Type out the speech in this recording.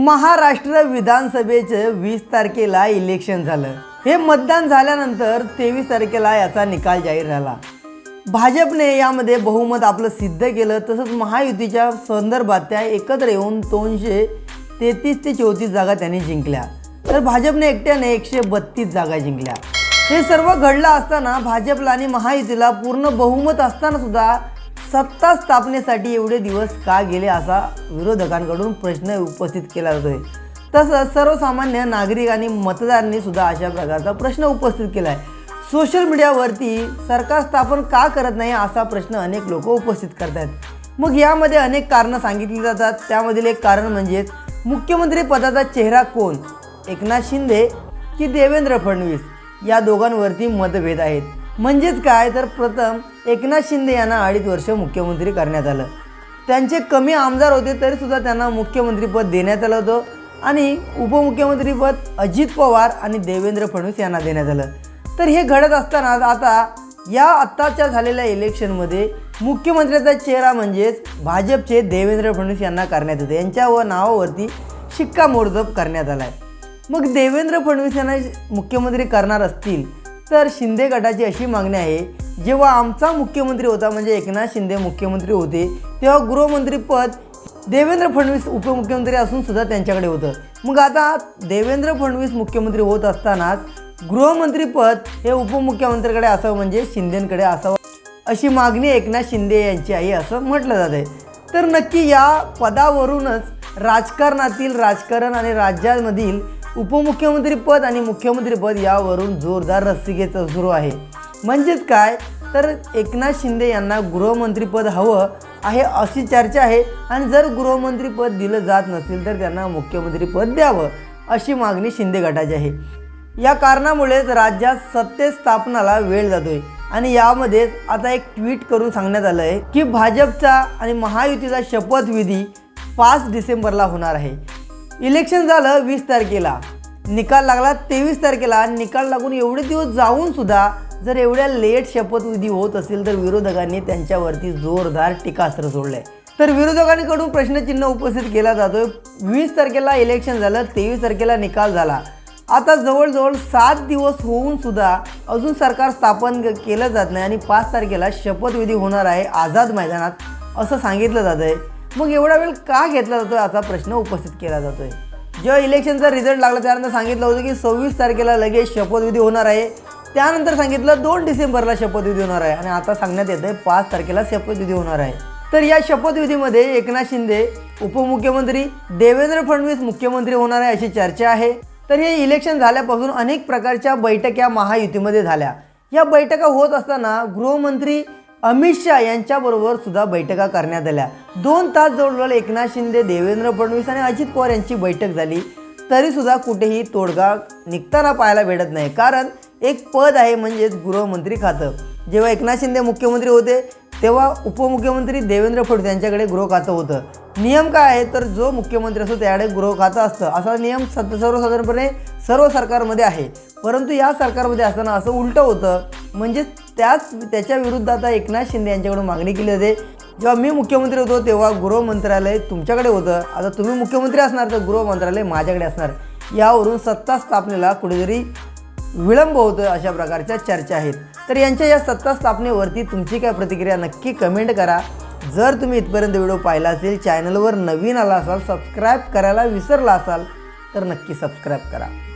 महाराष्ट्र विधानसभेचं वीस तारखेला इलेक्शन झालं. हे मतदान झाल्यानंतर तेवीस तारखेला याचा निकाल जाहीर झाला. भाजपने यामध्ये बहुमत आपलं सिद्ध केलं तसंच महायुतीच्या संदर्भात त्या एकत्र येऊन दोनशे तेहतीस ते चौतीस जागा त्यांनी जिंकल्या. तर भाजपने एकट्याने एकशे बत्तीस जागा जिंकल्या. हे सर्व घडलं असताना भाजपला आणि महायुतीला पूर्ण बहुमत असताना सुद्धा सत्ता स्थापनेसाठी एवढे दिवस का गेले असा विरोधकांकडून प्रश्न उपस्थित केला जातोय. तसंच सर्वसामान्य नागरिक आणि मतदारांनी सुद्धा अशा प्रकारचा प्रश्न उपस्थित केला आहे सोशल मीडियावरती सरकार स्थापन का करत नाही असा प्रश्न अनेक लोक उपस्थित करत आहेत मग यामध्ये अनेक कारणं सांगितली जातात. त्यामधील एक कारण म्हणजेच मुख्यमंत्री पदाचा चेहरा कोण? एकनाथ शिंदे की देवेंद्र फडणवीस? या दोघांवरती मतभेद आहेत. म्हणजेच काय? तर प्रथम एकनाथ शिंदे यांना अडीच वर्ष मुख्यमंत्री करण्यात आलं. त्यांचे कमी आमदार होते तरीसुद्धा त्यांना मुख्यमंत्रीपद देण्यात आलं होतं. आणि उपमुख्यमंत्रीपद अजित पवार आणि देवेंद्र फडणवीस यांना देण्यात आलं. तर हे घडत असताना आता या आत्ताच्या झालेल्या इलेक्शनमध्ये मुख्यमंत्र्याचा चेहरा म्हणजेच भाजपचे देवेंद्र फडणवीस यांना करण्यात येते. यांच्या व नावावरती शिक्कामोर्तब करण्यात आला आहे मग देवेंद्र फडणवीस यांना मुख्यमंत्री करणार असतील तर शिंदे गटाची अशी मागणी आहे जेव्हा आमचा मुख्यमंत्री होता म्हणजे एकनाथ शिंदे मुख्यमंत्री होते तेव्हा गृहमंत्रीपद देवेंद्र फडणवीस उपमुख्यमंत्री असून सुद्धा त्यांच्याकडे होतं. मग आता देवेंद्र फडणवीस मुख्यमंत्री होत असतानाच गृहमंत्रीपद हे उपमुख्यमंत्र्याकडे असावं म्हणजे शिंदेकडे असावं अशी मागणी एकनाथ शिंदे यांची आहे असं म्हटलं जात आहे. तर नक्की या पदावरूनच राजकारणातील राजकारण आणि राज्यामधील उपमुख्यमंत्रीपद आणि मुख्यमंत्रीपद यावरून जोरदार रस्सिकेचं सुरू आहे. म्हणजेच काय? तर एकनाथ शिंदे यांना गृहमंत्रीपद हवं आहे अशी चर्चा आहे. आणि जर गृहमंत्रीपद दिलं जात नसेल तर त्यांना मुख्यमंत्रीपद द्यावं अशी मागणी शिंदे गटाची आहे. या कारणामुळेच राज्यात सत्ते स्थापनाला वेळ जातोय. आणि यामध्येच आता एक ट्विट करून सांगण्यात आलं आहे की भाजपचा आणि महायुतीचा शपथविधी पाच डिसेंबरला होणार आहे. इलेक्शन झालं वीस तारखेला. निकाल लागला तेवीस तारखेला. निकाल लागून एवढे दिवस जाऊन सुद्धा जर एवढ्या लेट शपथविधी होत असेल तर विरोधकांनी त्यांच्यावरती जोरदार टीकास्त्र सोडलंय. तर विरोधकांकडून प्रश्नचिन्ह उपस्थित केला जातोय. वीस तारखेला इलेक्शन झालं तेवीस तारखेला निकाल झाला. आता जवळजवळ सात दिवस होऊन सुद्धा अजून सरकार स्थापन केलं जात नाही आणि पाच तारखेला शपथविधी होणार आहे आझाद मैदानात असं सांगितलं जात आहे मग एवढा वेळ का घेतला जातोय असा प्रश्न उपस्थित केला जातोय. जेव्हा इलेक्शनचा रिझल्ट लागला त्यानंतर सांगितलं होतं की सव्वीस तारखेला लगेच शपथविधी होणार आहे. त्यानंतर सांगितलं दोन डिसेंबरला शपथविधी होणार आहे. आणि आता सांगण्यात येतं आहे पाच तारखेला शपथविधी होणार आहे. तर या शपथविधीमध्ये एकनाथ शिंदे उपमुख्यमंत्री देवेंद्र फडणवीस मुख्यमंत्री होणार आहे अशी चर्चा आहे. तर हे इलेक्शन झाल्यापासून अनेक प्रकारच्या बैठक्या महायुतीमध्ये झाल्या. या बैठका होत असताना गृहमंत्री अमित शहा यांच्याबरोबर सुद्धा बैठका करण्यात आल्या. दोन तास जवळजवळ एकनाथ शिंदे देवेंद्र फडणवीस आणि अजित पवार यांची बैठक झाली. तरीसुद्धा कुठेही तोडगा निघताना पाहायला भेटत नाही. कारण एक पद आहे म्हणजेच गृहमंत्री खातं. जेव्हा एकनाथ शिंदे मुख्यमंत्री होते तेव्हा उपमुख्यमंत्री देवेंद्र फडणवीस यांच्याकडे गृह खातं होतं. नियम काय आहे? तर जो मुख्यमंत्री असतो त्याकडे गृह खातं असतं. असा नियम सत सर्वसाधारणपणे सर्व सरकारमध्ये आहे. परंतु या सरकारमध्ये असताना असं उलटं होतं म्हणजे त्याच त्याच्या विरुद्ध आता एकनाथ शिंदे यांच्याकडून मागणी केली जाते. जेव्हा मी मुख्यमंत्री होतो तेव्हा गृह मंत्रालय तुमच्याकडे होतं. आता तुम्ही मुख्यमंत्री असणार तर गृह मंत्रालय माझ्याकडे असणार. यावरून सत्ता स्थापनेला कुठेतरी विलंब होतो अशा प्रकारच्या चर्चा आहेत. तर यांच्या या सत्ता स्थापनेवरती तुमची काय प्रतिक्रिया नक्की कमेंट करा. जर तुम्ही इथपर्यंत व्हिडिओ पाहिला असेल चॅनलवर नवीन आला असाल सबस्क्राईब करायला विसरला असाल तर नक्की सबस्क्राईब करा.